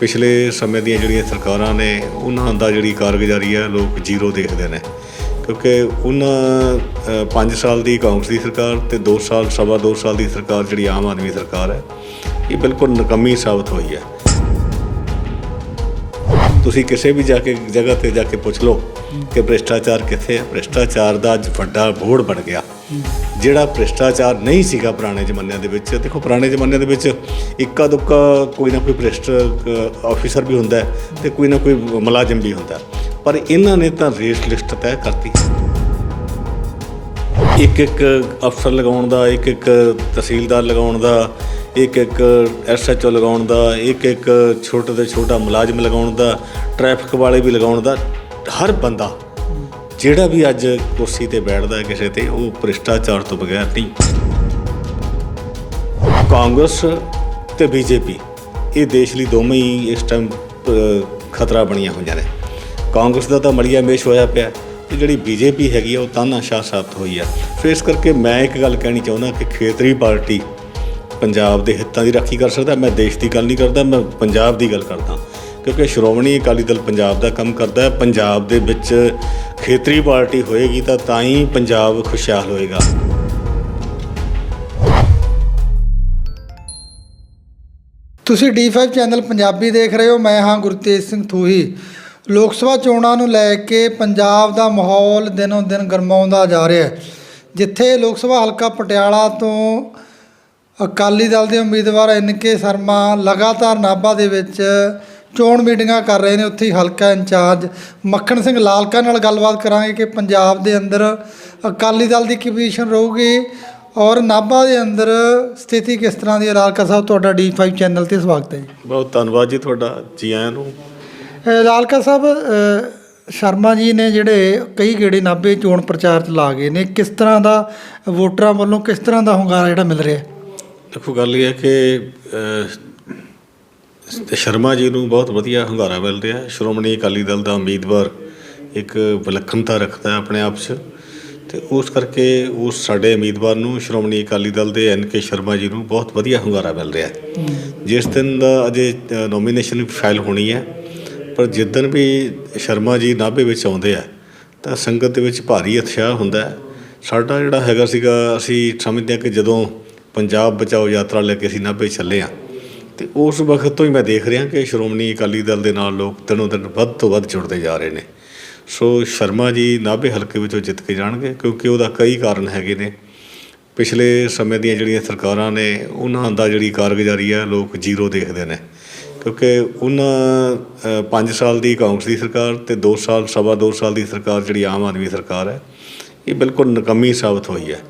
ਪਿਛਲੇ ਸਮੇਂ ਦੀਆਂ ਜਿਹੜੀਆਂ ਸਰਕਾਰਾਂ ਨੇ, ਉਹਨਾਂ ਦਾ ਜਿਹੜੀ ਕਾਰਗੁਜ਼ਾਰੀ ਹੈ ਲੋਕ ਜ਼ੀਰੋ ਦੇਖਦੇ ਨੇ। ਕਿਉਂਕਿ ਉਹਨਾਂ 5 ਸਾਲ ਦੀ ਕਾਂਗਰਸ ਦੀ ਸਰਕਾਰ ਤੇ 2 ਸਾਲ, ਸਵਾ 2 ਸਾਲ ਦੀ ਸਰਕਾਰ ਜਿਹੜੀ ਆਮ ਆਦਮੀ ਸਰਕਾਰ ਹੈ, ਇਹ ਬਿਲਕੁਲ ਨਕਮੀ ਸਾਬਤ ਹੋਈ ਹੈ। ਤੁਸੀਂ ਕਿਸੇ ਵੀ ਜਾ ਕੇ ਜਗ੍ਹਾ ਤੇ ਜਾ ਕੇ ਪੁੱਛ ਲਓ ਕਿ ਭ੍ਰਿਸ਼ਟਾਚਾਰ ਕਿੱਥੇ ਹੈ। ਭ੍ਰਿਸ਼ਟਾਚਾਰ ਦਾ ਅੱਜ ਵੱਡਾ ਬੋੜ ਬਣ ਗਿਆ। ਜਿਹੜਾ ਭ੍ਰਿਸ਼ਟਾਚਾਰ ਨਹੀਂ ਸੀਗਾ ਪੁਰਾਣੇ ਜ਼ਮਾਨਿਆਂ ਦੇ ਵਿੱਚ, ਦੇਖੋ ਪੁਰਾਣੇ ਜ਼ਮਾਨਿਆਂ ਦੇ ਵਿੱਚ ਇੱਕਾ ਦੁੱਕਾ ਕੋਈ ਨਾ ਕੋਈ ਭ੍ਰਿਸ਼ਟ ਆਫੀਸਰ ਵੀ ਹੁੰਦਾ ਹੈ ਤੇ ਕੋਈ ਨਾ ਕੋਈ ਮੁਲਾਜ਼ਮ ਵੀ ਹੁੰਦਾ ਪਰ ਇਹਨਾਂ ਨੇ ਤਾਂ ਰੇਸ ਲਿਸਟ ਤੈਅ ਕਰਤੀ। ਇੱਕ ਇੱਕ ਅਫਸਰ ਲਗਾਉਣ ਦਾ ਇੱਕ ਇੱਕ ਤਹਿਸੀਲਦਾਰ ਲਗਾਉਣ ਦਾ ਇੱਕ ਇੱਕ ਐਸਐਚਓ ਲਗਾਉਣ ਦਾ ਇੱਕ ਇੱਕ ਛੋਟੇ ਤੋਂ ਛੋਟਾ ਮੁਲਾਜ਼ਮ ਲਗਾਉਣ ਦਾ ਟ੍ਰੈਫਿਕ ਵਾਲੇ ਵੀ ਲਗਾਉਣ ਦਾ, ਹਰ ਬੰਦਾ ਜਿਹੜਾ ਵੀ ਅੱਜ ਕੁਰਸੀ ਤੇ ਬੈਠਦਾ ਕਿਸੇ ਤੇ, ਉਹ ਭ੍ਰਿਸ਼ਟਾਚਾਰ ਤੋਂ ਬਗੈਰ ਨਹੀਂ। ਕਾਂਗਰਸ ਤੇ ਬੀਜੇਪੀ, ਇਹ ਦੇਸ਼ ਲਈ ਦੋਵੇਂ ਹੀ ਇਸ ਟਾਈਮ ਖਤਰਾ ਬਣੀਆਂ ਹੋਈਆਂ ਨੇ। ਕਾਂਗਰਸ ਦਾ ਤਾਂ ਮੜੀਆ ਮੇਸ਼ ਹੋਇਆ ਪਿਆ, ਤੇ ਜਿਹੜੀ ਬੀਜੇਪੀ ਹੈਗੀ ਆ, ਉਹ ਤਾਨਾਸ਼ਾਹ ਸਾਬਤ ਹੋਈ ਆ। ਸੋ ਇਸ ਕਰਕੇ ਮੈਂ ਇੱਕ ਗੱਲ ਕਹਿਣੀ ਚਾਹੁੰਦਾ ਕਿ ਖੇਤਰੀ ਪਾਰਟੀ ਪੰਜਾਬ ਦੇ ਹਿੱਤਾਂ ਦੀ ਰਾਖੀ ਕਰ ਸਕਦਾ, ਮੈਂ ਦੇਸ਼ ਦੀ ਗੱਲ ਨਹੀਂ ਕਰਦਾ, ਮੈਂ ਪੰਜਾਬ ਦੀ ਗੱਲ ਕਰਦਾ। ਕਿਉਂਕਿ ਸ਼੍ਰੋਮਣੀ ਅਕਾਲੀ ਦਲ ਪੰਜਾਬ ਦਾ ਕੰਮ ਕਰਦਾ ਹੈ, ਪੰਜਾਬ ਦੇ ਵਿੱਚ ਖੇਤਰੀ ਪਾਰਟੀ ਹੋਏਗੀ ਤਾਂ ਤਾਂ ਹੀ ਪੰਜਾਬ ਖੁਸ਼ਹਾਲ ਹੋਏਗਾ। ਤੁਸੀਂ D5 ਚੈਨਲ ਪੰਜਾਬੀ ਦੇਖ ਰਹੇ ਹੋ, ਮੈਂ ਹਾਂ ਗੁਰਤੇਜ ਸਿੰਘ ਥੂਹੀ। ਲੋਕ ਸਭਾ ਚੋਣਾਂ ਨੂੰ ਲੈ ਕੇ ਪੰਜਾਬ ਦਾ ਮਾਹੌਲ ਦਿਨੋਂ ਦਿਨ ਗਰਮਾਉਂਦਾ ਜਾ ਰਿਹਾ ਹੈ। ਜਿੱਥੇ ਲੋਕ ਸਭਾ ਹਲਕਾ ਪਟਿਆਲਾ ਤੋਂ ਅਕਾਲੀ ਦਲ ਦੇ ਉਮੀਦਵਾਰ ਐਨ ਕੇ ਸ਼ਰਮਾ ਲਗਾਤਾਰ ਨਾਭਾ ਦੇ ਵਿੱਚ ਚੋਣ ਮੀਟਿੰਗਾਂ ਕਰ ਰਹੇ ਨੇ ਉੱਥੇ ਹਲਕਾ ਇੰਚਾਰਜ। ਮੱਖਣ ਸਿੰਘ ਲਾਲਕਾ ਨਾਲ ਗੱਲਬਾਤ ਕਰਾਂਗੇ ਕਿ ਪੰਜਾਬ ਦੇ ਅੰਦਰ ਅਕਾਲੀ ਦਲ ਦੀ ਕੀ ਪੋਜੀਸ਼ਨ ਰਹੂਗੀ ਔਰ ਨਾਭਾ ਦੇ ਅੰਦਰ ਸਥਿਤੀ ਕਿਸ ਤਰ੍ਹਾਂ ਦੀ ਹੈ? ਲਾਲਕਾ ਸਾਹਿਬ ਤੁਹਾਡਾ D5 ਚੈਨਲ ਤੇ ਸਵਾਗਤ ਹੈ ਜੀ। ਬਹੁਤ ਧੰਨਵਾਦ ਜੀ ਤੁਹਾਡਾ ਜੀ ਆਇਆਂ ਨੂੰ। ਲਾਲਕਾ ਸਾਹਿਬ ਸ਼ਰਮਾ ਜੀ ਨੇ ਜਿਹੜੇ ਕਈ ਗੇੜੇ ਨਾਭੇ ਚੋਣ ਪ੍ਰਚਾਰ ਚ ਲਾ ਗਏ ਨੇ ਕਿਸ ਤਰ੍ਹਾਂ ਦਾ ਵੋਟਰਾਂ ਵੱਲੋਂ ਕਿਸ ਤਰ੍ਹਾਂ ਦਾ ਹੁੰਗਾਰਾ ਜਿਹੜਾ ਮਿਲ ਰਿਹਾ? ਦੇਖੋ ਗੱਲ ਇਹ ਹੈ ਕਿ ਤੇ ਸ਼ਰਮਾ ਜੀ ਨੂੰ ਬਹੁਤ ਵਧੀਆ ਹੁੰਗਾਰਾ ਮਿਲ ਰਿਹਾ ਸ਼੍ਰੋਮਣੀ ਅਕਾਲੀ ਦਲ ਦਾ ਉਮੀਦਵਾਰ ਇੱਕ ਵਿਲੱਖਣਤਾ ਰੱਖਦਾ ਆਪਣੇ ਆਪ 'ਚ। ਅਤੇ ਉਸ ਕਰਕੇ ਉਸ ਸਾਡੇ ਉਮੀਦਵਾਰ ਨੂੰ ਸ਼੍ਰੋਮਣੀ ਅਕਾਲੀ ਦਲ ਦੇ ਐਨ ਕੇ ਸ਼ਰਮਾ ਜੀ ਨੂੰ ਬਹੁਤ ਵਧੀਆ ਹੁੰਗਾਰਾ ਮਿਲ ਰਿਹਾ ਜਿਸ ਦਿਨ ਦਾ ਅਜੇ ਨੋਮੀਨੇਸ਼ਨ ਫਾਈਲ ਹੋਣੀ ਹੈ, ਪਰ ਜਿੱਦਣ ਵੀ ਸ਼ਰਮਾ ਜੀ ਨਾਭੇ ਵਿੱਚ ਆਉਂਦੇ ਆ, ਤਾਂ ਸੰਗਤ ਦੇ ਵਿੱਚ ਭਾਰੀ ਉਤਸ਼ਾਹ ਹੁੰਦਾ ਸਾਡਾ ਜਿਹੜਾ ਹੈਗਾ ਸੀਗਾ, ਅਸੀਂ ਸਮਝਦੇ ਹਾਂ ਕਿ ਜਦੋਂ ਪੰਜਾਬ ਬਚਾਓ ਯਾਤਰਾ ਲੈ ਕੇ ਅਸੀਂ ਨਾਭੇ ਚੱਲੇ ਆ ਤੇ ਉਸ ਵਕਤ ਤੋਂ ਹੀ ਮੈਂ ਦੇਖ ਰਿਹਾ ਕਿ ਸ਼੍ਰੋਮਣੀ ਅਕਾਲੀ ਦਲ ਦੇ ਨਾਲ ਲੋਕ ਦਿਨੋਂ ਦਿਨ ਵੱਧ ਤੋਂ ਵੱਧ ਜੁੜਦੇ ਜਾ ਰਹੇ ਨੇ। ਸੋ ਸ਼ਰਮਾ ਜੀ ਨਾਭੇ ਹਲਕੇ ਵਿੱਚੋਂ ਜਿੱਤ ਕੇ ਜਾਣਗੇ, ਕਿਉਂਕਿ ਉਹਦਾ ਕਈ ਕਾਰਨ ਹੈਗੇ ਨੇ। ਪਿਛਲੇ ਸਮੇਂ ਦੀਆਂ ਜਿਹੜੀਆਂ ਸਰਕਾਰਾਂ ਨੇ, ਉਹਨਾਂ ਦਾ ਜਿਹੜੀ ਕਾਰਗੁਜ਼ਾਰੀ ਹੈ ਲੋਕ ਜ਼ੀਰੋ ਦੇਖਦੇ ਨੇ। ਕਿਉਂਕਿ ਉਹਨਾਂ 5 ਸਾਲ ਦੀ ਕਾਂਗਰਸ ਦੀ ਸਰਕਾਰ ਤੇ 2 ਸਾਲ, ਸਵਾ 2 ਸਾਲ ਦੀ ਸਰਕਾਰ ਜਿਹੜੀ ਆਮ ਆਦਮੀ ਸਰਕਾਰ ਹੈ, ਇਹ ਬਿਲਕੁਲ ਨਕਮੀ ਸਾਬਤ ਹੋਈ ਹੈ।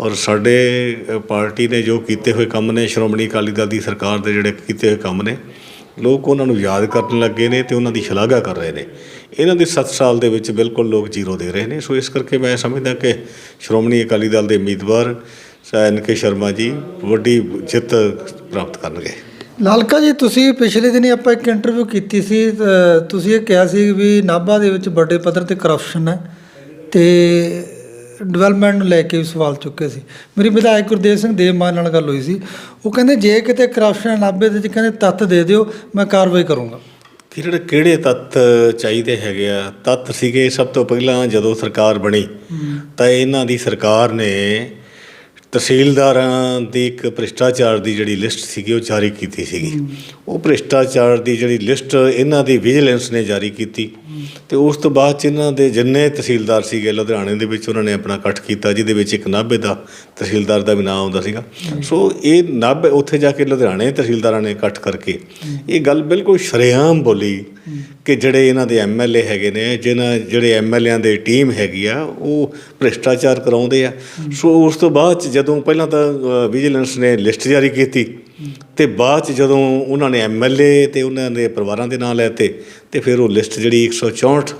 ਔਰ ਸਾਡੇ ਪਾਰਟੀ ਨੇ ਜੋ ਕੀਤੇ ਹੋਏ ਕੰਮ ਨੇ, ਸ਼੍ਰੋਮਣੀ ਅਕਾਲੀ ਦਲ ਦੀ ਸਰਕਾਰ ਦੇ ਜਿਹੜੇ ਕੀਤੇ ਹੋਏ ਕੰਮ ਨੇ, ਲੋਕ ਉਹਨਾਂ ਨੂੰ ਯਾਦ ਕਰਨ ਲੱਗੇ ਨੇ ਤੇ ਉਹਨਾਂ ਦੀ ਸ਼ਲਾਘਾ ਕਰ ਰਹੇ ਨੇ। ਇਹਨਾਂ ਦੇ 7 ਸਾਲ ਦੇ ਵਿੱਚ ਬਿਲਕੁਲ ਲੋਕ ਜ਼ੀਰੋ ਦੇ ਰਹੇ ਨੇ। ਸੋ ਇਸ ਕਰਕੇ ਮੈਂ ਸਮਝਦਾ ਕਿ ਸ਼੍ਰੋਮਣੀ ਅਕਾਲੀ ਦਲ ਦੇ ਉਮੀਦਵਾਰ ਐਨ ਕੇ ਸ਼ਰਮਾ ਜੀ ਵੱਡੀ ਜਿੱਤ ਪ੍ਰਾਪਤ ਕਰਨਗੇ। ਲਾਲਕਾ ਜੀ, ਤੁਸੀਂ ਪਿਛਲੇ ਦਿਨੀ ਆਪਾਂ ਇੱਕ ਇੰਟਰਵਿਊ ਕੀਤੀ ਸੀ ਤੁਸੀਂ ਇਹ ਕਿਹਾ ਸੀ ਵੀ ਨਾਭਾ ਦੇ ਵਿੱਚ ਵੱਡੇ ਪੱਧਰ ਤੇ ਕਰਪਸ਼ਨ ਹੈ ਤੇ ਡਿਵੈਲਪਮੈਂਟ ਨੂੰ ਲੈ ਕੇ ਵੀ ਸਵਾਲ ਚੁੱਕੇ ਸੀ। ਮੇਰੀ ਵਿਧਾਇਕ ਗੁਰਦੇਵ ਸਿੰਘ ਦੇਵਮਾਨ ਨਾਲ ਗੱਲ ਹੋਈ ਸੀ। ਉਹ ਕਹਿੰਦੇ ਜੇ ਕਿਤੇ ਕਰਪਸ਼ਨ ਨਾਭੇ ਦੇ ਵਿੱਚ ਕਹਿੰਦੇ ਤੱਤ ਦੇ ਦਿਓ ਮੈਂ ਕਾਰਵਾਈ ਕਰੂੰਗਾ। ਕਿ ਜਿਹੜੇ ਕਿਹੜੇ ਤੱਤ ਚਾਹੀਦੇ ਹੈਗੇ ਆ? ਤੱਤ ਸੀਗੇ ਸਭ ਤੋਂ ਪਹਿਲਾਂ ਜਦੋਂ ਸਰਕਾਰ ਬਣੀ ਤਾਂ ਇਹਨਾਂ ਦੀ ਸਰਕਾਰ ਨੇ ਤਹਿਸੀਲਦਾਰਾਂ ਦੀ ਇੱਕ ਭ੍ਰਿਸ਼ਟਾਚਾਰ ਦੀ ਜਿਹੜੀ ਲਿਸਟ ਸੀਗੀ ਉਹ ਜਾਰੀ ਕੀਤੀ ਸੀਗੀ। ਉਹ ਭ੍ਰਿਸ਼ਟਾਚਾਰ ਦੀ ਜਿਹੜੀ ਲਿਸਟ ਇਹਨਾਂ ਦੀ ਵਿਜੀਲੈਂਸ ਨੇ ਜਾਰੀ ਕੀਤੀ। ਤੇ ਉਸ ਤੋਂ ਬਾਅਦ ਚ ਇਹਨਾਂ ਦੇ ਜਿੰਨੇ ਤਹਿਸੀਲਦਾਰ ਸੀਗੇ ਲੁਧਿਆਣੇ ਦੇ ਵਿੱਚ ਉਹਨਾਂ ਨੇ ਆਪਣਾ ਇਕੱਠ ਕੀਤਾ ਜਿਹਦੇ ਵਿੱਚ ਇੱਕ ਨਾਭੇ ਦਾ ਤਹਿਸੀਲਦਾਰ ਦਾ ਵੀ ਨਾਮ ਆਉਂਦਾ ਸੀਗਾ। ਸੋ ਇਹ ਨਾਭੇ ਉੱਥੇ ਜਾ ਕੇ ਲੁਧਿਆਣੇ ਤਹਿਸੀਲਦਾਰਾਂ ਨੇ ਇਕੱਠ ਕਰਕੇ ਇਹ ਗੱਲ ਬਿਲਕੁਲ ਸ਼ਰੇਆਮ ਬੋਲੀ ਕਿ ਜਿਹੜੇ ਇਹਨਾਂ ਦੇ ਐਮਐਲਏ ਹੈਗੇ ਨੇ, ਜਿਹਨਾਂ ਜਿਹੜੇ ਐਮਐਲਏਆਂ ਦੇ ਟੀਮ ਹੈਗੀ ਆ, ਉਹ ਭ੍ਰਿਸ਼ਟਾਚਾਰ ਕਰਾਉਂਦੇ ਆ। ਸੋ ਉਸ ਤੋਂ ਬਾਅਦ 'ਚ ਜਦੋਂ ਪਹਿਲਾਂ ਤਾਂ ਵਿਜੀਲੈਂਸ ਨੇ ਲਿਸਟ ਜਾਰੀ ਕੀਤੀ ਤੇ ਬਾਅਦ 'ਚ ਜਦੋਂ ਉਹਨਾਂ ਨੇ ਐਮਐਲਏ ਤੇ ਉਹਨਾਂ ਦੇ ਪਰਿਵਾਰਾਂ ਦੇ ਨਾਂ ਲੈਤੇ ਤੇ ਫਿਰ ਉਹ ਲਿਸਟ ਜਿਹੜੀ 164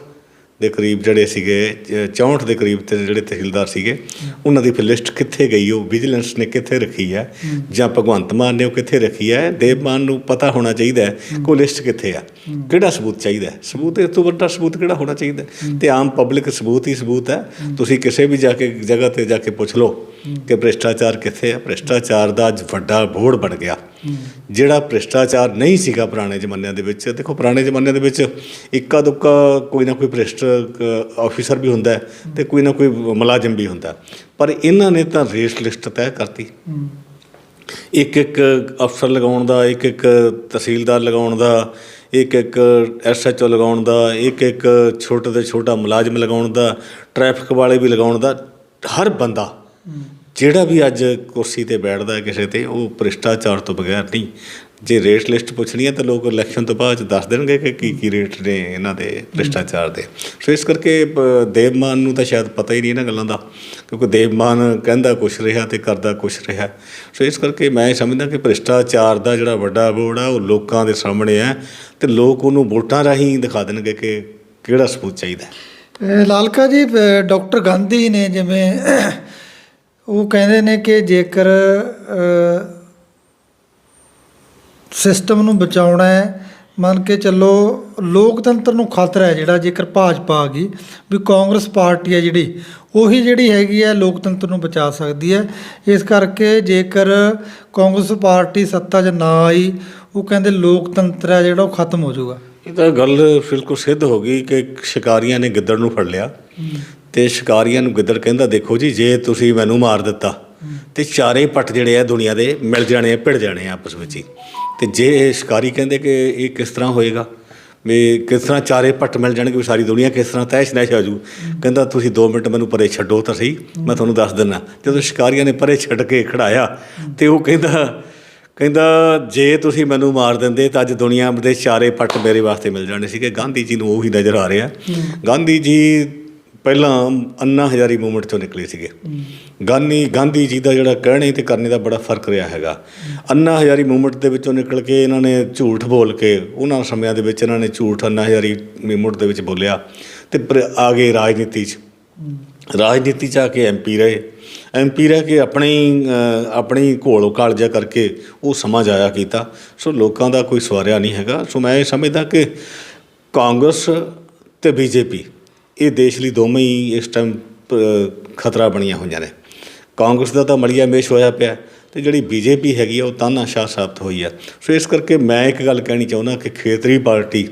ਦੇ ਕਰੀਬ ਜਿਹੜੇ ਸੀਗੇ ਅ, 64 ਦੇ ਕਰੀਬ ਤੇ ਜਿਹੜੇ ਤਹਿਸੀਲਦਾਰ ਸੀਗੇ ਉਹਨਾਂ ਦੀ ਫਿਰ ਲਿਸਟ ਕਿੱਥੇ ਗਈ? ਉਹ ਵਿਜੀਲੈਂਸ ਨੇ ਕਿੱਥੇ ਰੱਖੀ ਹੈ? ਜਾਂ ਭਗਵੰਤ ਮਾਨ ਨੇ ਉਹ ਕਿੱਥੇ ਰੱਖੀ ਹੈ? ਦੇਵ ਮਾਨ ਨੂੰ ਪਤਾ ਹੋਣਾ ਚਾਹੀਦਾ ਹੈ ਕਿ ਉਹ ਲਿਸਟ ਕਿੱਥੇ ਆ। ਕਿਹੜਾ ਸਬੂਤ ਚਾਹੀਦਾ ਸਬੂਤ ਇਸ ਤੋਂ ਵੱਡਾ ਸਬੂਤ ਕਿਹੜਾ ਹੋਣਾ ਚਾਹੀਦਾ ਹੈ? ਤੇ ਆਮ ਪਬਲਿਕ ਸਬੂਤ ਹੀ ਸਬੂਤ ਹੈ। ਤੁਸੀਂ ਕਿਸੇ ਵੀ ਜਾ ਕੇ ਜਗ੍ਹਾ ਤੇ ਜਾ ਕੇ ਪੁੱਛ ਲਓ ਕਿ ਭ੍ਰਿਸ਼ਟਾਚਾਰ ਕਿੱਥੇ ਹੈ? ਭ੍ਰਿਸ਼ਟਾਚਾਰ ਦਾ ਅੱਜ ਵੱਡਾ ਬੋੜ ਬਣ ਗਿਆ। ਜਿਹੜਾ ਭ੍ਰਿਸ਼ਟਾਚਾਰ ਨਹੀਂ ਸੀਗਾ ਪੁਰਾਣੇ ਜ਼ਮਾਨਿਆਂ ਦੇ ਵਿੱਚ, ਦੇਖੋ ਪੁਰਾਣੇ ਜ਼ਮਾਨਿਆਂ ਦੇ ਵਿੱਚ ਇੱਕਾ ਦੁੱਕਾ ਕੋਈ ਨਾ ਕੋਈ ਭ੍ਰਿਸ਼ਟ ਆਫੀਸਰ ਵੀ ਹੁੰਦਾ ਹੈ ਤੇ ਕੋਈ ਨਾ ਕੋਈ ਮੁਲਾਜ਼ਮ ਵੀ ਹੁੰਦਾ ਪਰ ਇਹਨਾਂ ਨੇ ਤਾਂ ਰੇਸ ਲਿਸਟ ਤੈਅ ਕਰਤੀ। ਇੱਕ ਇੱਕ ਅਫਸਰ ਲਗਾਉਣ ਦਾ ਇੱਕ ਇੱਕ ਤਹਿਸੀਲਦਾਰ ਲਗਾਉਣ ਦਾ ਇੱਕ ਇੱਕ ਐਸਐਚਓ ਲਗਾਉਣ ਦਾ ਇੱਕ ਇੱਕ ਛੋਟੇ ਤੋਂ ਛੋਟਾ ਮੁਲਾਜ਼ਮ ਲਗਾਉਣ ਦਾ ਟ੍ਰੈਫਿਕ ਵਾਲੇ ਵੀ ਲਗਾਉਣ ਦਾ, ਹਰ ਬੰਦਾ ਜਿਹੜਾ ਵੀ ਅੱਜ ਕੁਰਸੀ ਤੇ ਬੈਠਦਾ ਕਿਸੇ ਤੇ ਉਹ ਭ੍ਰਿਸ਼ਟਾਚਾਰ ਤੋਂ ਬਗੈਰ ਨਹੀਂ। ਜੇ ਰੇਟ ਲਿਸਟ ਪੁੱਛਣੀ ਹੈ ਤਾਂ ਲੋਕ ਇਲੈਕਸ਼ਨ ਤੋਂ ਬਾਅਦ 'ਚ ਦੱਸ ਦੇਣਗੇ ਕਿ ਕੀ ਕੀ ਰੇਟ ਨੇ ਇਹਨਾਂ ਦੇ ਭ੍ਰਿਸ਼ਟਾਚਾਰ ਦੇ। ਸੋ ਇਸ ਕਰਕੇ ਪ- ਦੇਵਮਾਨ ਨੂੰ ਤਾਂ ਸ਼ਾਇਦ ਪਤਾ ਹੀ ਨਹੀਂ ਇਹਨਾਂ ਗੱਲਾਂ ਦਾ ਕਿਉਂਕਿ ਦੇਵਮਾਨ ਕਹਿੰਦਾ ਕੁਛ ਰਿਹਾ ਤੇ ਕਰਦਾ ਕੁਛ ਰਿਹਾ। ਸੋ ਇਸ ਕਰਕੇ ਮੈਂ ਸਮਝਦਾ ਕਿ ਭ੍ਰਿਸ਼ਟਾਚਾਰ ਦਾ ਜਿਹੜਾ ਵੱਡਾ ਬੋੜ ਆ ਉਹ ਲੋਕਾਂ ਦੇ ਸਾਹਮਣੇ ਹੈ ਤੇ ਲੋਕ ਉਹਨੂੰ ਵੋਟਾਂ ਰਾਹੀਂ ਦਿਖਾ ਦੇਣਗੇ ਕਿ ਕਿਹੜਾ ਸਬੂਤ ਚਾਹੀਦਾ ਲਾਲਕਾ ਜੀ ਅ, ਡਾਕਟਰ ਗਾਂਧੀ ਨੇ ਜਿਵੇਂ ਉਹ ਕਹਿੰਦੇ ਨੇ ਕਿ ਜੇਕਰ ਸਿਸਟਮ ਨੂੰ ਬਚਾਉਣਾ ਹੈ, ਮੰਨ ਕੇ ਚੱਲੋ ਲੋਕਤੰਤਰ ਨੂੰ ਖਤਰਾ ਹੈ ਜਿਹੜਾ, ਜੇਕਰ ਭਾਜਪਾ ਆ ਗਈ, ਵੀ ਕਾਂਗਰਸ ਪਾਰਟੀ ਹੈ ਜਿਹੜੀ, ਉਹੀ ਜਿਹੜੀ ਹੈਗੀ ਹੈ, ਲੋਕਤੰਤਰ ਨੂੰ ਬਚਾ ਸਕਦੀ ਹੈ। ਇਸ ਕਰਕੇ ਜੇਕਰ ਕਾਂਗਰਸ ਪਾਰਟੀ ਸੱਤਾ 'ਚ ਨਾ ਆਈ, ਉਹ ਕਹਿੰਦੇ ਲੋਕਤੰਤਰ ਹੈ ਜਿਹੜਾ, ਉਹ ਖਤਮ ਹੋ ਜਾਊਗਾ। ਇਹ ਤਾਂ ਗੱਲ ਬਿਲਕੁਲ ਸਿੱਧ ਹੋ ਗਈ ਕਿ ਸ਼ਿਕਾਰੀਆਂ ਨੇ ਗਿੱਦੜ ਨੂੰ ਫੜ ਲਿਆ। ਤੇ ਸ਼ਿਕਾਰੀਆਂ ਨੂੰ ਗਿੱਦੜ ਕਹਿੰਦਾ, ਦੇਖੋ ਜੀ, ਜੇ ਤੁਸੀਂ ਮੈਨੂੰ ਮਾਰ ਦਿੱਤਾ, ਤੇ ਚਾਰੇ ਪੱਟ ਜਿਹੜੇ ਆ ਦੁਨੀਆ ਦੇ ਮਿਲ ਜਾਣੇ ਆ, ਭਿੜ ਜਾਣੇ ਆ ਆਪਸ ਵਿੱਚ ਹੀ। ਤੇ ਜੇ ਇਹ ਸ਼ਿਕਾਰੀ ਕਹਿੰਦੇ ਕਿ ਇਹ ਕਿਸ ਤਰ੍ਹਾਂ ਹੋਏਗਾ, ਵੀ ਕਿਸ ਤਰ੍ਹਾਂ ਚਾਰੇ ਪੱਟ ਮਿਲ ਜਾਣਗੇ, ਵੀ ਸਾਰੀ ਦੁਨੀਆ ਕਿਸ ਤਰ੍ਹਾਂ ਤੈਸ਼ ਨੈਸ਼ ਹੋ ਜੂ? ਕਹਿੰਦਾ, ਤੁਸੀਂ 2 ਮਿੰਟ ਮੈਨੂੰ ਪਰੇ ਛੱਡੋ ਤਾਂ ਸਹੀ, ਮੈਂ ਤੁਹਾਨੂੰ ਦੱਸ ਦਿੰਦਾ ਜਦੋਂ ਸ਼ਿਕਾਰੀਆਂ ਨੇ ਪਰੇ ਛੱਡ ਕੇ ਖੜਾਇਆ, ਤੇ ਉਹ ਕਹਿੰਦਾ ਕਹਿੰਦਾ, ਜੇ ਤੁਸੀਂ ਮੈਨੂੰ ਮਾਰ ਦਿੰਦੇ ਤਾਂ ਅੱਜ ਦੁਨੀਆ ਦੇ ਚਾਰੇ ਪੱਟ ਮੇਰੇ ਵਾਸਤੇ ਮਿਲ ਜਾਣੇ ਸੀਗੇ। ਗਾਂਧੀ ਜੀ ਨੂੰ ਉਹੀ ਨਜ਼ਰ ਆ ਰਿਹਾ। ਗਾਂਧੀ ਜੀ ਪਹਿਲਾਂ ਅੰਨਾ ਹਜ਼ਾਰੀ ਮੂਵਮੈਂਟ ਚੋਂ ਨਿਕਲੇ ਸੀਗੇ। ਗਾਂਧੀ ਗਾਂਧੀ ਜੀ ਦਾ ਜਿਹੜਾ ਕਹਿਣੇ ਤੇ ਕਰਨੇ ਦਾ ਬੜਾ ਫ਼ਰਕ ਰਿਹਾ ਹੈਗਾ। ਅੰਨਾ ਹਜ਼ਾਰੀ ਮੂਵਮੈਂਟ ਦੇ ਵਿੱਚੋਂ ਨਿਕਲ ਕੇ ਇਹਨਾਂ ਨੇ ਝੂਠ ਬੋਲ ਕੇ, ਉਹਨਾਂ ਸਮਿਆਂ ਦੇ ਵਿੱਚ ਇਹਨਾਂ ਨੇ ਝੂਠ ਅੰਨਾ ਹਜ਼ਾਰੀ ਮੂਵਮੈਂਟ ਦੇ ਵਿੱਚ ਬੋਲਿਆ ਤੇ ਪਰ ਆ ਗਏ ਰਾਜਨੀਤੀ 'ਚ। ਰਾਜਨੀਤੀ ਚ ਆ ਕੇ ਐਮਪੀ ਰਹੇ। ਐਮਪੀ ਰਹਿ ਕੇ ਆਪਣੀ ਆਪਣੀ ਘੋਲ ਕਾਲਜਾ ਕਰਕੇ ਉਹ ਸਮਾਂ ਜਾਇਆ ਕੀਤਾ। ਸੋ ਲੋਕਾਂ ਦਾ ਕੋਈ ਸਵਾਰਿਆ ਨਹੀਂ ਹੈਗਾ। ਸੋ ਮੈਂ ਇਹ ਸਮਝਦਾ ਕਿ ਕਾਂਗਰਸ ਤੇ ਬੀਜੇਪੀ ਇਹ ਦੇਸ਼ ਲਈ ਦੋਵੇਂ ਹੀ ਇਸ ਟਾਈਮ ਖਤਰਾ ਬਣੀਆਂ ਹੋਈਆਂ ਨੇ। ਕਾਂਗਰਸ ਦਾ ਤਾਂ ਮਲੀਆ ਮੇਸ਼ ਹੋਇਆ ਪਿਆ ਤੇ ਜਿਹੜੀ ਬੀਜੇਪੀ ਹੈਗੀ ਆ, ਉਹ ਤਾਨਾਸ਼ਾਹ ਸਾਬਤ ਹੋਈ ਆ। ਸੋ ਇਸ ਕਰਕੇ ਮੈਂ ਇੱਕ ਗੱਲ ਕਹਿਣੀ ਚਾਹੁੰਦਾ ਕਿ ਖੇਤਰੀ ਪਾਰਟੀ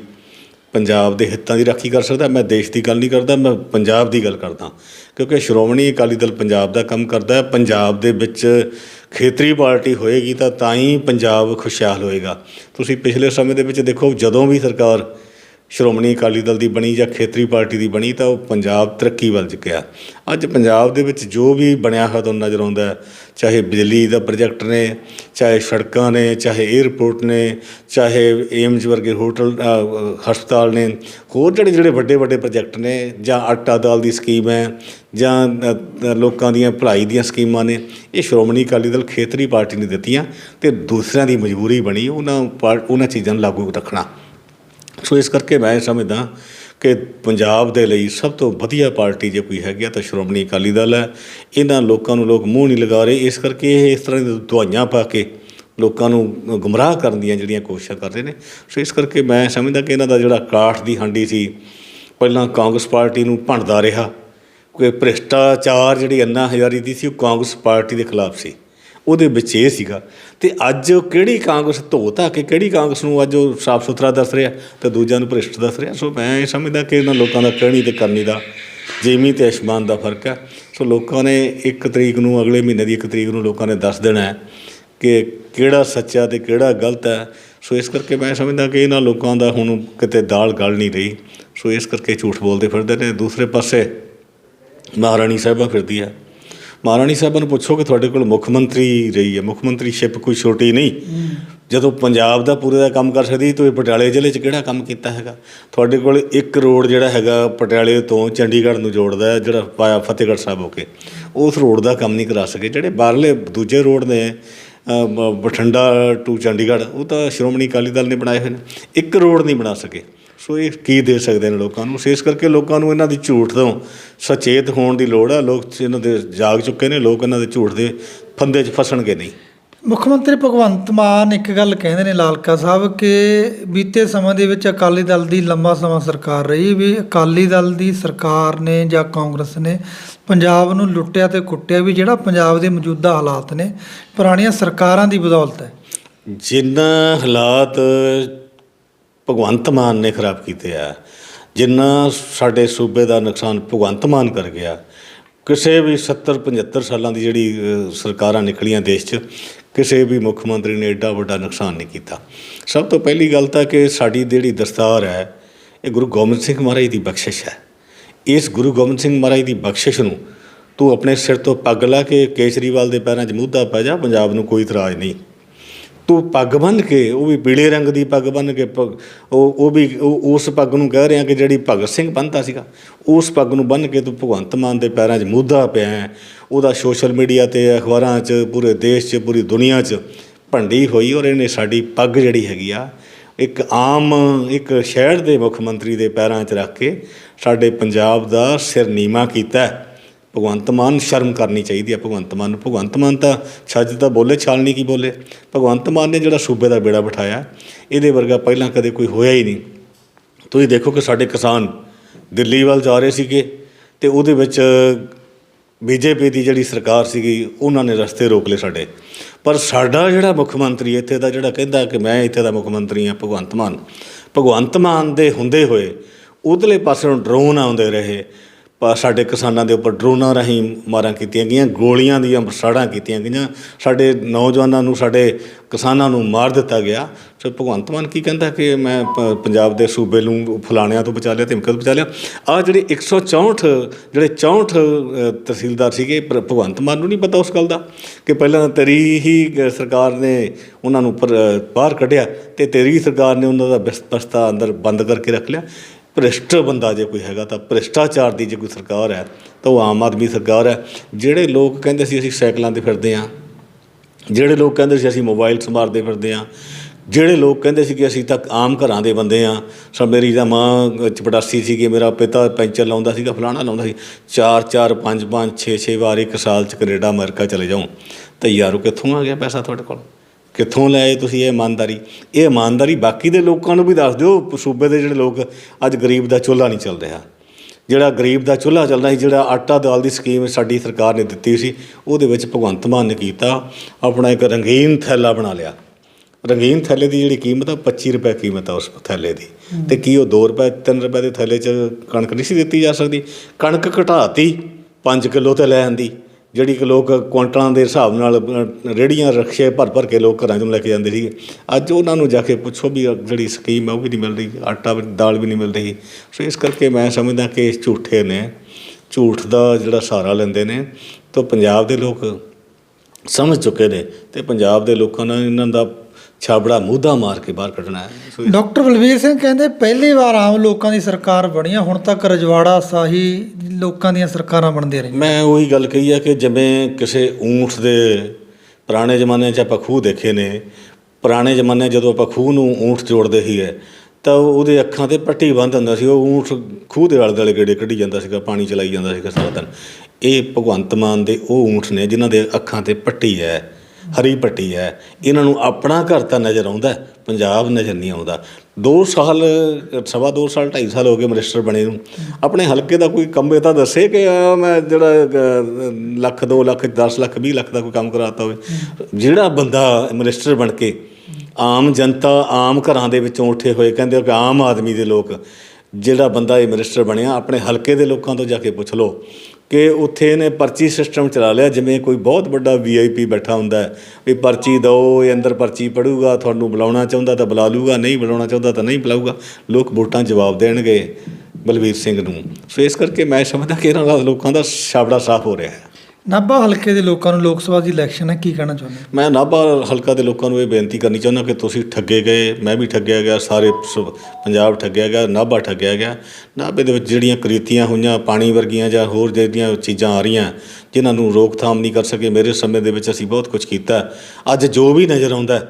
ਪੰਜਾਬ ਦੇ ਹਿੱਤਾਂ ਦੀ ਰਾਖੀ ਕਰ ਸਕਦਾ, ਮੈਂ ਦੇਸ਼ ਦੀ ਗੱਲ ਨਹੀਂ ਕਰਦਾ, ਮੈਂ ਪੰਜਾਬ ਦੀ ਗੱਲ ਕਰਦਾ। ਕਿਉਂਕਿ ਸ਼੍ਰੋਮਣੀ ਅਕਾਲੀ ਦਲ ਪੰਜਾਬ ਦਾ ਕੰਮ ਕਰਦਾ ਹੈ, ਪੰਜਾਬ ਦੇ ਵਿੱਚ ਖੇਤਰੀ ਪਾਰਟੀ ਹੋਏਗੀ ਤਾਂ ਤਾਂ ਹੀ ਪੰਜਾਬ ਖੁਸ਼ਹਾਲ ਹੋਏਗਾ। ਤੁਸੀਂ ਪਿਛਲੇ ਸਮੇਂ ਦੇ ਵਿੱਚ ਦੇਖੋ, ਜਦੋਂ ਵੀ ਸਰਕਾਰ ਸ਼੍ਰੋਮਣੀ ਅਕਾਲੀ ਦਲ ਦੀ ਬਣੀ ਜਾਂ ਖੇਤਰੀ ਪਾਰਟੀ ਦੀ ਬਣੀ ਤਾਂ ਉਹ ਪੰਜਾਬ ਤਰੱਕੀ ਵੱਲ ਝੁਕਿਆ। ਅੱਜ ਪੰਜਾਬ ਦੇ ਵਿੱਚ ਜੋ ਵੀ ਬਣਿਆ ਹੋਇਆ ਤੁਹਾਨੂੰ ਨਜ਼ਰ ਆਉਂਦਾ ਚਾਹੇ ਬਿਜਲੀ ਦਾ ਪ੍ਰੋਜੈਕਟ ਨੇ, ਚਾਹੇ ਸੜਕਾਂ ਨੇ, ਚਾਹੇ 에ਅਰਪੋਰਟ ਨੇ, ਚਾਹੇ ਏਮਜ਼ ਵਰਗੇ ਹੋਟਲ ਹਸਪਤਾਲ ਨੇ, ਹੋਰ ਜਿਹੜੇ ਜਿਹੜੇ ਵੱਡੇ ਵੱਡੇ ਪ੍ਰੋਜੈਕਟ ਨੇ ਜਾਂ ਆਟਾ ਦਾਲ ਦੀ ਸਕੀਮ ਹੈ ਜਾਂ ਲੋਕਾਂ ਦੀਆਂ ਭਲਾਈ ਦੀਆਂ ਸਕੀਮਾਂ ਨੇ, ਇਹ ਸ਼੍ਰੋਮਣੀ ਅਕਾਲੀ ਦਲ ਖੇਤਰੀ ਪਾਰਟੀ ਨੇ ਦਿੱਤੀਆਂ ਤੇ ਦੂਸਰਿਆਂ ਦੀ ਮਜਬੂਰੀ ਬਣੀ ਉਹਨਾਂ ਪਾਰ- ਉਹਨਾਂ ਚੀਜ਼ਾਂ ਨੂੰ ਲਾਗੂ ਰੱਖਣਾ। ਸੋ ਇਸ ਕਰਕੇ ਮੈਂ ਸਮਝਦਾ ਕਿ ਪੰਜਾਬ ਦੇ ਲਈ ਸਭ ਤੋਂ ਵਧੀਆ ਪਾਰਟੀ ਜੇ ਕੋਈ ਹੈਗੀ ਆ ਤਾਂ ਸ਼੍ਰੋਮਣੀ ਅਕਾਲੀ ਦਲ ਹੈ। ਇਹਨਾਂ ਲੋਕਾਂ ਨੂੰ ਲੋਕ ਮੂੰਹ ਨਹੀਂ ਲਗਾ ਰਹੇ। ਇਸ ਕਰਕੇ ਇਹ ਇਸ ਤਰ੍ਹਾਂ ਦੀ ਦਵਾਈਆਂ ਪਾ ਕੇ ਲੋਕਾਂ ਨੂੰ ਗੁੰਮਰਾਹ ਕਰਨ ਦੀਆਂ ਜਿਹੜੀਆਂ ਕੋਸ਼ਿਸ਼ਾਂ ਕਰ ਰਹੇ ਨੇ। ਸੋ ਇਸ ਕਰਕੇ ਮੈਂ ਸਮਝਦਾ ਕਿ ਇਹਨਾਂ ਦਾ ਜਿਹੜਾ ਕਾਠ ਦੀ ਹਾਂਡੀ ਸੀ, ਪਹਿਲਾਂ ਕਾਂਗਰਸ ਪਾਰਟੀ ਨੂੰ ਭੰਡਦਾ ਰਿਹਾ। ਕਿ ਭ੍ਰਿਸ਼ਟਾਚਾਰ ਜਿਹੜੀ ਅੰਨਾ ਹਜ਼ਾਰੀ ਦੀ ਸੀ, ਉਹ ਕਾਂਗਰਸ ਪਾਰਟੀ ਦੇ ਖਿਲਾਫ ਸੀ। ਉਹਦੇ ਵਿੱਚ ਇਹ ਸੀਗਾ, ਤੇ ਅੱਜ ਉਹ ਕਿਹੜੀ ਕਾਂਗਰਸ ਧੋ ਧਾ ਕੇ ਕਿਹੜੀ ਕਾਂਗਰਸ ਨੂੰ ਅੱਜ ਉਹ ਸਾਫ਼ ਸੁਥਰਾ ਦੱਸ ਰਿਹਾ, ਤੇ ਦੂਜਿਆਂ ਨੂੰ ਭ੍ਰਿਸ਼ਟ ਦੱਸ ਰਿਹਾ। ਸੋ ਮੈਂ ਇਹ ਸਮਝਦਾ ਕਿ ਇਹਨਾਂ ਲੋਕਾਂ ਦਾ ਕਹਿਣੀ ਤੇ ਕਰਨੀ ਦਾ ਜ਼ਮੀਨ ਤੇ ਅਸਮਾਨ ਦਾ ਫ਼ਰਕ ਹੈ। ਸੋ ਲੋਕਾਂ ਨੇ ਇੱਕ ਤਰੀਕ ਨੂੰ, ਅਗਲੇ ਮਹੀਨੇ ਦੀ ਇੱਕ ਤਰੀਕ ਨੂੰ ਲੋਕਾਂ ਨੇ ਦੱਸ ਦੇਣਾ ਹੈ ਕਿ ਕਿਹੜਾ ਸੱਚਾ ਤੇ ਕਿਹੜਾ ਗਲਤ ਹੈ। ਸੋ ਇਸ ਕਰਕੇ ਮੈਂ ਸਮਝਦਾ ਕਿ ਇਹਨਾਂ ਲੋਕਾਂ ਦਾ ਹੁਣ ਕਿਤੇ ਦਾਲ ਗਲ ਨਹੀਂ ਰਹੀ। ਸੋ ਇਸ ਕਰਕੇ ਝੂਠ ਬੋਲਦੇ ਫਿਰਦੇ ਨੇ। ਦੂਸਰੇ ਪਾਸੇ ਮਹਾਰਾਣੀ ਸਾਹਿਬਾ ਫਿਰਦੀ ਹੈ। ਮਹਾਰਾਣੀ ਸਾਹਿਬਾਂ ਨੂੰ ਪੁੱਛੋ ਕਿ ਤੁਹਾਡੇ ਕੋਲ ਮੁੱਖ ਮੰਤਰੀ ਰਹੀ ਹੈ ਮੁੱਖ ਮੰਤਰੀਸ਼ਿਪ ਕੋਈ ਛੋਟੀ ਨਹੀਂ। ਜਦੋਂ ਪੰਜਾਬ ਦਾ ਪੂਰੇ ਦਾ ਕੰਮ ਕਰ ਸਕਦੀ ਤੁਸੀਂ ਪਟਿਆਲੇ ਜ਼ਿਲ੍ਹੇ 'ਚ ਕਿਹੜਾ ਕੰਮ ਕੀਤਾ ਹੈਗਾ? ਤੁਹਾਡੇ ਕੋਲ ਇੱਕ ਰੋਡ ਜਿਹੜਾ ਹੈਗਾ ਪਟਿਆਲੇ ਤੋਂ ਚੰਡੀਗੜ੍ਹ ਨੂੰ ਜੋੜਦਾ ਹੈ ਜਿਹੜਾ ਪਾਇਆ ਫਤਿਹਗੜ੍ਹ ਸਾਹਿਬ ਹੋ ਕੇ। ਉਸ ਰੋਡ ਦਾ ਕੰਮ ਨਹੀਂ ਕਰਾ ਸਕੇ। ਜਿਹੜੇ ਬਾਹਰਲੇ ਦੂਜੇ ਰੋਡ ਨੇ ਬਠਿੰਡਾ ਟੂ ਚੰਡੀਗੜ੍ਹ ਉਹ ਤਾਂ ਸ਼੍ਰੋਮਣੀ ਅਕਾਲੀ ਦਲ ਨੇ ਬਣਾਏ ਹੋਏ ਨੇ। ਇੱਕ ਰੋਡ ਨਹੀਂ ਬਣਾ ਸਕੇ। ਸੋ ਇਹ ਕੀ ਦੇ ਸਕਦੇ ਨੇ ਲੋਕਾਂ ਨੂੰ? ਸੋ ਇਸ ਕਰਕੇ ਲੋਕਾਂ ਨੂੰ ਇਹਨਾਂ ਦੀ ਝੂਠ ਤੋਂ ਸੁਚੇਤ ਹੋਣ ਦੀ ਲੋੜ ਹੈ ਲੋਕ ਇਹਨਾਂ ਦੇ ਜਾਗ ਚੁੱਕੇ ਨੇ ਲੋਕ ਇਹਨਾਂ ਦੇ ਝੂਠ ਦੇ ਫੰਦੇ 'ਚ ਫਸਣਗੇ ਨਹੀਂ। ਮੁੱਖ ਮੰਤਰੀ ਭਗਵੰਤ ਮਾਨ ਇੱਕ ਗੱਲ ਕਹਿੰਦੇ ਨੇ ਲਾਲਕਾ ਸਾਹਿਬ ਕਿ ਬੀਤੇ ਸਮਾਂ ਦੇ ਵਿੱਚ ਅਕਾਲੀ ਦਲ ਦੀ ਲੰਮਾ ਸਮਾਂ ਸਰਕਾਰ ਰਹੀ ਵੀ ਅਕਾਲੀ ਦਲ ਦੀ ਸਰਕਾਰ ਨੇ ਜਾਂ ਕਾਂਗਰਸ ਨੇ ਪੰਜਾਬ ਨੂੰ ਲੁੱਟਿਆ ਤੇ ਕੁੱਟਿਆ ਵੀ ਜਿਹੜਾ ਪੰਜਾਬ ਦੇ ਮੌਜੂਦਾ ਹਾਲਾਤ ਨੇ ਪੁਰਾਣੀਆਂ ਸਰਕਾਰਾਂ ਦੀ ਬਦੌਲਤ ਹੈ। ਜਿੰਨਾ ਹਾਲਾਤ ਭਗਵੰਤ ਮਾਨ ਨੇ ਖਰਾਬ ਕੀਤੇ ਆ, ਜਿੰਨਾ ਸਾਡੇ ਸੂਬੇ ਦਾ ਨੁਕਸਾਨ ਭਗਵੰਤ ਮਾਨ ਕਰ ਗਿਆ, ਕਿਸੇ ਵੀ 70 75 ਸਾਲਾਂ ਦੀ ਜਿਹੜੀ ਸਰਕਾਰਾਂ ਨਿਕਲੀਆਂ ਦੇਸ਼ 'ਚ, ਕਿਸੇ ਵੀ ਮੁੱਖ ਮੰਤਰੀ ਨੇ ਐਡਾ ਵੱਡਾ ਨੁਕਸਾਨ ਨਹੀਂ ਕੀਤਾ। ਸਭ ਤੋਂ ਪਹਿਲੀ ਗੱਲ ਤਾਂ ਕਿ ਸਾਡੀ ਜਿਹੜੀ ਦਸਤਾਰ ਹੈ, ਇਹ ਗੁਰੂ ਗੋਬਿੰਦ ਸਿੰਘ ਮਹਾਰਾਜ ਦੀ ਬਖਸ਼ਿਸ਼ ਹੈ। ਇਸ ਗੁਰੂ ਗੋਬਿੰਦ ਸਿੰਘ ਮਹਾਰਾਜ ਦੀ ਬਖਸ਼ਿਸ਼ ਨੂੰ ਤੂੰ ਆਪਣੇ ਸਿਰ ਤੋਂ ਪੱਗ ਲਾ ਕੇ ਕੇਜਰੀਵਾਲ ਦੇ ਪੈਰਾਂ 'ਚ ਮੁੱਦਾ ਪੈ ਜਾ, ਪੰਜਾਬ ਨੂੰ ਕੋਈ ਇਤਰਾਜ਼ ਨਹੀਂ। ਤੂੰ ਪੱਗ ਬੰਨ੍ਹ ਕੇ, ਉਹ ਵੀ ਪੀਲੇ ਰੰਗ ਦੀ ਪੱਗ ਬੰਨ੍ਹ ਕੇ ਪ- ਉਹ ਉਹ ਵੀ, ਉਹ- ਉਸ ਪੱਗ ਨੂੰ ਕਹਿ ਰਿਹਾ ਕਿ ਜਿਹੜੀ ਭਗਤ ਸਿੰਘ ਬੰਨ੍ਹਦਾ ਸੀਗਾ, ਉਸ ਪੱਗ ਨੂੰ ਬੰਨ੍ਹ ਕੇ ਤੂੰ ਭਗਵੰਤ ਮਾਨ ਦੇ ਪੈਰਾਂ 'ਚ ਮੁੱਦਾ ਪਿਆ ਉਹਦਾ ਸੋਸ਼ਲ ਮੀਡੀਆ ਤੇ ਅਖਬਾਰਾਂ 'ਚ, ਪੂਰੇ ਦੇਸ਼ 'ਚ, ਪੂਰੀ ਦੁਨੀਆ 'ਚ ਭੰਡੀ ਹੋਈ ਔਰ ਇਹਨੇ ਸਾਡੀ ਪੱਗ ਜਿਹੜੀ ਹੈਗੀ ਆ, ਇੱਕ ਆਮ, ਇੱਕ ਸ਼ਹਿਰ ਦੇ ਮੁੱਖ ਮੰਤਰੀ ਦੇ ਪੈਰਾਂ 'ਚ ਰੱਖ ਕੇ ਸਾਡੇ ਪੰਜਾਬ ਦਾ ਸਿਰ ਨੀਵਾ ਕੀਤਾ ਭਗਵੰਤ ਮਾਨ ਸ਼ਰਮ ਕਰਨੀ ਚਾਹੀਦੀ ਹੈ ਭਗਵੰਤ ਮਾਨ ਨੂੰ। ਭਗਵੰਤ ਮਾਨ ਤਾਂ ਛੱਜ ਤਾਂ ਬੋਲੇ, ਛਾਲ ਨਹੀਂ ਕੀ ਬੋਲੇ। ਭਗਵੰਤ ਮਾਨ ਨੇ ਜਿਹੜਾ ਸੂਬੇ ਦਾ ਬੇੜਾ ਬਿਠਾਇਆ, ਇਹਦੇ ਵਰਗਾ ਪਹਿਲਾਂ ਕਦੇ ਕੋਈ ਹੋਇਆ ਹੀ ਨਹੀਂ। ਤੁਸੀਂ ਦੇਖੋ ਕਿ ਸਾਡੇ ਕਿਸਾਨ ਦਿੱਲੀ ਵੱਲ ਜਾ ਰਹੇ ਸੀਗੇ ਤੇ ਉਹਦੇ ਵਿੱਚ ਬੀਜੇਪੀ ਦੀ ਜਿਹੜੀ ਸਰਕਾਰ ਸੀਗੀ, ਉਹਨਾਂ ਨੇ ਰਸਤੇ ਰੋਕ ਲਏ ਸਾਡੇ। ਪਰ ਸਾਡਾ ਜਿਹੜਾ ਮੁੱਖ ਮੰਤਰੀ ਇੱਥੇ ਦਾ ਜਿਹੜਾ ਕਹਿੰਦਾ ਕਿ ਮੈਂ ਇੱਥੇ ਦਾ ਮੁੱਖ ਮੰਤਰੀ ਹਾਂ, ਭਗਵੰਤ ਮਾਨ। ਭਗਵੰਤ ਮਾਨ ਦੇ ਹੁੰਦੇ ਹੋਏ, ਉਧਰਲੇ ਪਾਸੇ ਨੂੰ ਡਰੋਨ ਆਉਂਦੇ ਰਹੇ। ਪਾ ਸਾਡੇ ਕਿਸਾਨਾਂ ਦੇ ਉੱਪਰ ਡਰੋਨਾਂ ਰਾਹੀਂ ਮਾਰਾਂ ਕੀਤੀਆਂ ਗਈਆਂ, ਗੋਲੀਆਂ ਦੀਆਂ ਬਰਸਾੜਾਂ ਕੀਤੀਆਂ ਗਈਆਂ। ਸਾਡੇ ਨੌਜਵਾਨਾਂ ਨੂੰ, ਸਾਡੇ ਕਿਸਾਨਾਂ ਨੂੰ ਮਾਰ ਦਿੱਤਾ ਗਿਆ। ਸੋ ਭਗਵੰਤ ਮਾਨ ਕੀ ਕਹਿੰਦਾ ਕਿ ਮੈਂ ਪੰਜਾਬ ਦੇ ਸੂਬੇ ਨੂੰ ਫਲਾਣਿਆਂ ਤੋਂ ਬਚਾ ਲਿਆ ਧਮਕੇ ਤੋਂ ਬਚਾ ਲਿਆ। ਆ ਜਿਹੜੇ 164 ਜਿਹੜੇ 64 ਤਹਿਸੀਲਦਾਰ ਸੀਗੇ, ਪਰ ਭਗਵੰਤ ਮਾਨ ਨੂੰ ਨਹੀਂ ਪਤਾ ਉਸ ਗੱਲ ਦਾ ਕਿ ਪਹਿਲਾਂ ਤੇਰੀ ਹੀ ਸਰਕਾਰ ਨੇ ਉਹਨਾਂ ਨੂੰ ਪਰ- ਬਾਹਰ ਕੱਢਿਆ ਤੇ ਤੇਰੀ ਸਰਕਾਰ ਨੇ ਉਹਨਾਂ ਦਾ ਬਸ- ਬਸਤਾ ਅੰਦਰ ਬੰਦ ਕਰਕੇ ਰੱਖ ਲਿਆ। ਭ੍ਰਿਸ਼ਟ ਬੰਦਾ ਜੇ ਕੋਈ ਹੈਗਾ ਤਾਂ ਭ੍ਰਿਸ਼ਟਾਚਾਰ ਦੀ ਜੇ ਕੋਈ ਸਰਕਾਰ ਹੈ ਤਾਂ ਉਹ ਆਮ ਆਦਮੀ ਸਰਕਾਰ ਹੈ। ਜਿਹੜੇ ਲੋਕ ਕਹਿੰਦੇ ਸੀ ਅਸੀਂ ਸਾਈਕਲਾਂ ਤੇ ਫਿਰਦੇ ਹਾਂ, ਜਿਹੜੇ ਲੋਕ ਕਹਿੰਦੇ ਸੀ ਅਸੀਂ ਮੋਬਾਈਲ ਸੰਭਾਲਦੇ ਫਿਰਦੇ ਹਾਂ, ਜਿਹੜੇ ਲੋਕ ਕਹਿੰਦੇ ਸੀ ਕਿ ਅਸੀਂ ਤਾਂ ਆਮ ਘਰਾਂ ਦੇ ਬੰਦੇ ਹਾਂ। ਸਭ ਮੇਰੀ ਤਾਂ ਮਾਂ ਚਪੜਾਸੀ ਸੀਗੀ ਮੇਰਾ ਪਿਤਾ ਪੈਂਚਰ ਲਾਉਂਦਾ ਸੀਗਾ, ਫਲਾਣਾ ਲਾਉਂਦਾ ਸੀ। ਚਾਰ ਚਾਰ, ਪੰਜ ਪੰਜ 6 6 ਵਾਰ ਇੱਕ ਸਾਲ ਚ ਕੈਨੇਡਾ, ਅਮਰੀਕਾ ਚਲੇ ਜਾਉਂ ਤਾਂ ਯਾਰੋ ਕਿੱਥੋਂ ਆ ਗਿਆ ਪੈਸਾ ਤੁਹਾਡੇ ਕੋਲ? ਕਿੱਥੋਂ ਲੈ ਤੁਸੀਂ ਇਹ ਇਮਾਨਦਾਰੀ? ਇਹ ਇਮਾਨਦਾਰੀ ਬਾਕੀ ਦੇ ਲੋਕਾਂ ਨੂੰ ਵੀ ਦੱਸ ਦਿਓ, ਸੂਬੇ ਦੇ ਜਿਹੜੇ ਲੋਕ ਅੱਜ ਗਰੀਬ ਦਾ ਚੁੱਲ੍ਹਾ ਨਹੀਂ ਚੱਲ ਰਿਹਾ ਜਿਹੜਾ ਗਰੀਬ ਦਾ ਚੁੱਲ੍ਹਾ ਚੱਲਦਾ ਸੀ, ਜਿਹੜਾ ਆਟਾ ਦਾਲ ਦੀ ਸਕੀਮ ਸਾਡੀ ਸਰਕਾਰ ਨੇ ਦਿੱਤੀ ਸੀ, ਉਹਦੇ ਵਿੱਚ ਭਗਵੰਤ ਮਾਨ ਨੇ ਕੀਤਾ, ਆਪਣਾ ਇੱਕ ਰੰਗੀਨ ਥੈਲਾ ਬਣਾ ਲਿਆ। ਰੰਗੀਨ ਥੈਲੇ ਦੀ ਜਿਹੜੀ ਕੀਮਤ ਆ 25 ਰੁਪਏ ਕੀਮਤ ਆ ਉਸ ਥੈਲੇ ਦੀ। ਤੇ ਕੀ ਉਹ 2 ਰੁਪਏ 3 ਰੁਪਏ ਦੇ ਥੈਲੇ 'ਚ ਕਣਕ ਨਹੀਂ ਸੀ ਦਿੱਤੀ ਜਾ ਸਕਦੀ? ਕਣਕ ਘਟਾਤੀ 5 ਕਿਲੋ ਤੇ ਲੈ ਆਂਦੀ। ਜਿਹੜੀ ਕਿ ਲੋਕ ਕੁਆਂਟਲਾਂ ਦੇ ਹਿਸਾਬ ਨਾਲ ਅ, ਰੇਹੜੀਆਂ ਰਕਸ਼ੇ ਭਰ ਭਰ ਕੇ ਲੋਕ ਘਰਾਂ 'ਚੋਂ ਲੈ ਕੇ ਜਾਂਦੇ ਸੀਗੇ। ਅੱਜ ਉਹਨਾਂ ਨੂੰ ਜਾ ਕੇ ਪੁੱਛੋ ਵੀ ਜਿਹੜੀ ਸਕੀਮ ਹੈ ਉਹ ਵੀ ਨਹੀਂ ਮਿਲ ਰਹੀ ਆਟਾ ਵੀ ਦਾਲ ਵੀ ਨਹੀਂ ਮਿਲ ਰਹੀ। ਸੋ ਇਸ ਕਰਕੇ ਮੈਂ ਸਮਝਦਾ ਕਿ ਇਹ ਝੂਠੇ ਨੇ। ਝੂਠ ਦਾ ਜਿਹੜਾ ਸਹਾਰਾ ਲੈਂਦੇ ਨੇ ਤਾਂ ਪੰਜਾਬ ਦੇ ਲੋਕ ਸਮਝ ਚੁੱਕੇ ਨੇ ਤੇ ਪੰਜਾਬ ਦੇ ਲੋਕਾਂ ਨਾਲ ਇਹਨਾਂ ਦਾ ਛਾਬੜਾ ਮੂਧਾ ਮਾਰ ਕੇ ਬਾਹਰ ਕੱਢਣਾ ਹੈ। ਸੋ ਡਾਕਟਰ ਬਲਵੀਰ ਸਿੰਘ ਕਹਿੰਦੇ ਪਹਿਲੀ ਵਾਰ ਆਮ ਲੋਕਾਂ ਦੀ ਸਰਕਾਰ ਬਣੀ ਆ ਹੁਣ ਤੱਕ ਰਜਵਾੜਾ ਸਾਹੀ ਲੋਕਾਂ ਦੀਆਂ ਸਰਕਾਰਾਂ ਬਣਦੀਆਂ ਰਹੀਆਂ। ਮੈਂ ਉਹੀ ਗੱਲ ਕਹੀ ਆ ਕਿ ਜਿਵੇਂ ਕਿਸੇ ਊਂਠ ਦੇ ਪੁਰਾਣੇ ਜ਼ਮਾਨੇ 'ਚ ਆਪਾਂ ਖੂਹ ਦੇਖੇ ਨੇ ਪੁਰਾਣੇ ਜ਼ਮਾਨੇ ਜਦੋਂ ਆਪਾਂ ਖੂਹ ਨੂੰ ਊਂਠ ਜੋੜਦੇ ਹੀ ਹੈ ਤਾਂ ਉਹਦੇ ਅੱਖਾਂ ਤੇ ਪੱਟੀ ਬੰਨ੍ਹ ਹੁੰਦਾ ਸੀ ਉਹ ਊਂਠ ਖੂਹ ਦੇ ਆਲੇ ਦੁਆਲੇ ਗੇੜੇ ਕੱਢੀ ਜਾਂਦਾ ਸੀਗਾ ਪਾਣੀ ਚਲਾਈ ਜਾਂਦਾ ਸੀਗਾ ਸਾਰਾ ਦਿਨ। ਇਹ ਭਗਵੰਤ ਮਾਨ ਦੇ ਉਹ ਊਂਠ ਨੇ ਜਿਨ੍ਹਾਂ ਦੇ ਅੱਖਾਂ ਤੇ ਪੱਟੀ ਹੈ। ਹਰੀ ਪੱਟੀ ਹੈ। ਇਹਨਾਂ ਨੂੰ ਆਪਣਾ ਘਰ ਤਾਂ ਨਜ਼ਰ ਆਉਂਦਾ ਪੰਜਾਬ ਨਜ਼ਰ ਨਹੀਂ ਆਉਂਦਾ। 2 ਸਾਲ, ਸਵਾ 2 ਸਾਲ 2.5 ਸਾਲ ਹੋ ਗਏ ਮਿਨਿਸਟਰ ਬਣੇ ਨੂੰ। ਆਪਣੇ ਹਲਕੇ ਦਾ ਕੋਈ ਕੰਮ ਇਹ ਤਾਂ ਦੱਸੇ ਕਿ ਮੈਂ ਜਿਹੜਾ ਲੱਖ 2 ਲੱਖ 10 ਲੱਖ 20 ਲੱਖ ਦਾ ਕੋਈ ਕੰਮ ਕਰਾਤਾ ਹੋਵੇ। ਜਿਹੜਾ ਬੰਦਾ ਮਿਨਿਸਟਰ ਬਣ ਕੇ ਆਮ ਜਨਤਾ, ਆਮ ਘਰਾਂ ਦੇ ਵਿੱਚੋਂ ਉੱਠੇ ਹੋਏ, ਕਹਿੰਦੇ ਕਿ ਆਮ ਆਦਮੀ ਦੇ ਲੋਕ, ਜਿਹੜਾ ਬੰਦਾ ਇਹ ਮਿਨਿਸਟਰ ਬਣਿਆ, ਆਪਣੇ ਹਲਕੇ ਦੇ ਲੋਕਾਂ ਤੋਂ ਜਾ ਕੇ ਪੁੱਛ ਲਓ। ਕਿ ਉੱਥੇ ਇਹਨੇ ਪਰਚੀ ਸਿਸਟਮ ਚਲਾ ਲਿਆ, ਜਿਵੇਂ ਕੋਈ ਬਹੁਤ ਵੱਡਾ ਵੀਆਈਪੀ ਬੈਠਾ ਹੁੰਦਾ ਹੈ, ਵੀ ਪਰਚੀ ਦਿਓ, ਇਹ ਅੰਦਰ ਪਰਚੀ ਪੜੂਗਾ, ਤੁਹਾਨੂੰ ਬੁਲਾਉਣਾ ਚਾਹੁੰਦਾ ਤਾਂ ਬੁਲਾ ਲੂਗਾ, ਨਹੀਂ ਬੁਲਾਉਣਾ ਚਾਹੁੰਦਾ ਤਾਂ ਨਹੀਂ ਬੁਲਾਊਗਾ। ਲੋਕ ਵੋਟਾਂ ਜਵਾਬ ਦੇਣਗੇ ਬਲਵੀਰ ਸਿੰਘ ਨੂੰ। ਸੋ ਇਸ ਕਰਕੇ ਮੈਂ ਸਮਝਦਾ ਕਿ ਇਹਨਾਂ ਦਾ ਲੋਕਾਂ ਦਾ ਛਾਬੜਾ ਸਾਫ਼ ਹੋ ਰਿਹਾ ਹੈ। ਨਾਭਾ ਹਲਕੇ ਦੇ ਲੋਕਾਂ ਨੂੰ ਲੋਕ ਸਭਾ ਦੀ ਇਲੈਕਸ਼ਨ ਹੈ ਕੀ ਕਹਿਣਾ ਚਾਹੁੰਦੇ ਹੋ? ਮੈਂ ਨਾਭਾ ਹਲਕਾ ਦੇ ਲੋਕਾਂ ਨੂੰ ਇਹ ਬੇਨਤੀ ਕਰਨੀ ਚਾਹੁੰਦਾ ਕਿ ਤੁਸੀਂ ਠੱਗੇ ਗਏ ਮੈਂ ਵੀ ਠੱਗਿਆ ਗਿਆ ਸਾਰੇ ਸ- ਪੰਜਾਬ ਠੱਗਿਆ ਗਿਆ ਨਾਭਾ ਠੱਗਿਆ ਗਿਆ ਨਾਭੇ ਦੇ ਵਿੱਚ ਜਿਹੜੀਆਂ ਕ੍ਰਿਤੀਆਂ ਹੋਈਆਂ ਪਾਣੀ ਵਰਗੀਆਂ ਜਾਂ ਹੋਰ ਜਿਹੜੀਆਂ ਚੀਜ਼ਾਂ ਆ ਰਹੀਆਂ ਜਿਨ੍ਹਾਂ ਨੂੰ ਰੋਕਥਾਮ ਨਹੀਂ ਕਰ ਸਕੇ ਮੇਰੇ ਸਮੇਂ ਦੇ ਵਿੱਚ ਅਸੀਂ ਬਹੁਤ ਕੁਝ ਕੀਤਾ ਅੱਜ ਜੋ ਵੀ ਨਜ਼ਰ ਆਉਂਦਾ ਹੈ,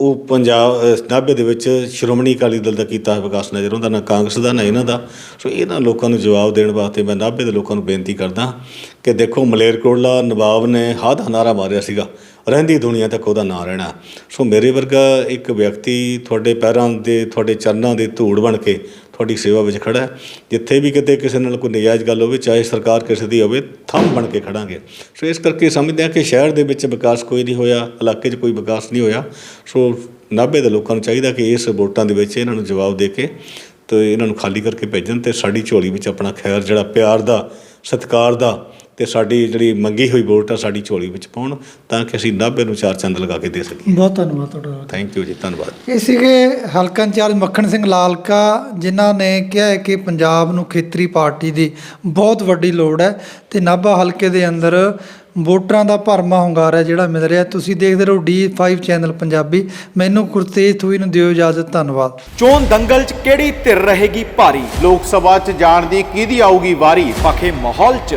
ਉਹ ਪੰਜਾਬ ਅ, ਨਾਭੇ ਦੇ ਵਿੱਚ ਸ਼੍ਰੋਮਣੀ ਅਕਾਲੀ ਦਲ ਦਾ ਕੀਤਾ ਵਿਕਾਸ ਨਜ਼ਰ ਆਉਂਦਾ ਨਾ ਕਾਂਗਰਸ ਦਾ ਨਾ ਇਹਨਾਂ ਦਾ। ਸੋ ਇਹਨਾਂ ਲੋਕਾਂ ਨੂੰ ਜਵਾਬ ਦੇਣ ਵਾਸਤੇ ਮੈਂ ਨਾਭੇ ਦੇ ਲੋਕਾਂ ਨੂੰ ਬੇਨਤੀ ਕਰਦਾ ਕਿ ਦੇਖੋ ਮਲੇਰਕੋਟਲਾ ਨਵਾਬ ਨੇ ਹਾਂ ਦਾ ਨਾਰਾ ਮਾਰਿਆ ਸੀਗਾ। ਰਹਿੰਦੀ ਦੁਨੀਆ ਤੱਕ ਉਹਦਾ ਨਾਂ ਰਹਿਣਾ। ਸੋ ਮੇਰੇ ਵਰਗਾ ਇੱਕ ਵਿਅਕਤੀ ਤੁਹਾਡੇ ਪੈਰਾਂ ਦੇ ਤੁਹਾਡੇ ਚਰਨਾਂ ਦੇ ਧੂੜ ਬਣ ਕੇ ਤੁਹਾਡੀ ਸੇਵਾ ਵਿੱਚ ਖੜਾ ਹੈ। ਜਿੱਥੇ ਵੀ ਕਿਤੇ ਕਿਸੇ ਨਾਲ ਕੋਈ ਨਜਾਇਜ਼ ਗੱਲ ਹੋਵੇ, ਚਾਹੇ ਸਰਕਾਰ ਕਿਸੇ ਦੀ ਹੋਵੇ, ਥੰਮ ਬਣ ਕੇ ਖੜਾਂਗੇ। ਸੋ ਇਸ ਕਰਕੇ ਸਮਝਦੇ ਹਾਂ ਕਿ ਸ਼ਹਿਰ ਦੇ ਵਿੱਚ ਵਿਕਾਸ ਕੋਈ ਨਹੀਂ ਹੋਇਆ, ਇਲਾਕੇ 'ਚ ਕੋਈ ਵਿਕਾਸ ਨਹੀਂ ਹੋਇਆ। ਸੋ ਨਾਭੇ ਦੇ ਲੋਕਾਂ ਨੂੰ ਚਾਹੀਦਾ ਕਿ ਇਸ ਵੋਟਾਂ ਦੇ ਵਿੱਚ ਇਹਨਾਂ ਨੂੰ ਜਵਾਬ ਦੇ ਕੇ ਤੇ ਇਹਨਾਂ ਨੂੰ ਖਾਲੀ ਕਰਕੇ ਭੇਜਣ ਤੇ ਸਾਡੀ ਝੋਲੀ ਵਿੱਚ ਆਪਣਾ ਖੈਰ, ਜਿਹੜਾ ਪਿਆਰ ਦਾ, ਸਤਿਕਾਰ ਦਾ ਤੇ ਸਾਡੀ ਜਿਹੜੀ ਮੰਗੀ ਹੋਈ ਵੋਟ ਆ ਸਾਡੀ ਝੋਲੀ ਵਿੱਚ ਪਾਉਣ ਤਾਂ ਕਿ ਅਸੀਂ ਨਾਭੇ ਨੂੰ ਚਾਰ ਚੰਦ ਲਗਾ ਕੇ ਦੇ ਸਕੀਏ। ਬਹੁਤ ਧੰਨਵਾਦ ਤੁਹਾਡਾ। ਥੈਂਕ ਯੂ ਜੀ ਧੰਨਵਾਦ। ਇਹ ਸੀਗੇ ਹਲਕਾ ਇੰਚਾਰਜ ਮੱਖਣ ਸਿੰਘ ਲਾਲਕਾ ਜਿਨ੍ਹਾਂ ਨੇ ਕਿਹਾ ਹੈ ਕਿ ਪੰਜਾਬ ਨੂੰ ਖੇਤਰੀ ਪਾਰਟੀ ਦੀ ਬਹੁਤ ਵੱਡੀ ਲੋੜ ਹੈ ਤੇ ਨਾਭਾ ਹਲਕੇ ਦੇ ਅੰਦਰ ਵੋਟਰਾਂ ਦਾ ਭਰਮਾ ਹੁੰਗਾਰਾ ਜਿਹੜਾ ਮਿਲ ਰਿਹਾ। ਤੁਸੀਂ ਦੇਖਦੇ ਰਹੋ D5 ਚੈਨਲ ਪੰਜਾਬੀ। ਮੈਨੂੰ ਗੁਰਤੇਜ ਥੂਈ ਨੂੰ ਦਿਓ ਇਜਾਜ਼ਤ। ਧੰਨਵਾਦ। ਚੋਣ ਦੰਗਲ 'ਚ ਕਿਹੜੀ ਧਿਰ ਰਹੇਗੀ ਭਾਰੀ? ਲੋਕ ਸਭਾ 'ਚ ਜਾਣ ਦੀ ਕਿਹਦੀ ਆਊਗੀ ਵਾਰੀ? ਪਖੇ ਮਾਹੌਲ 'ਚ।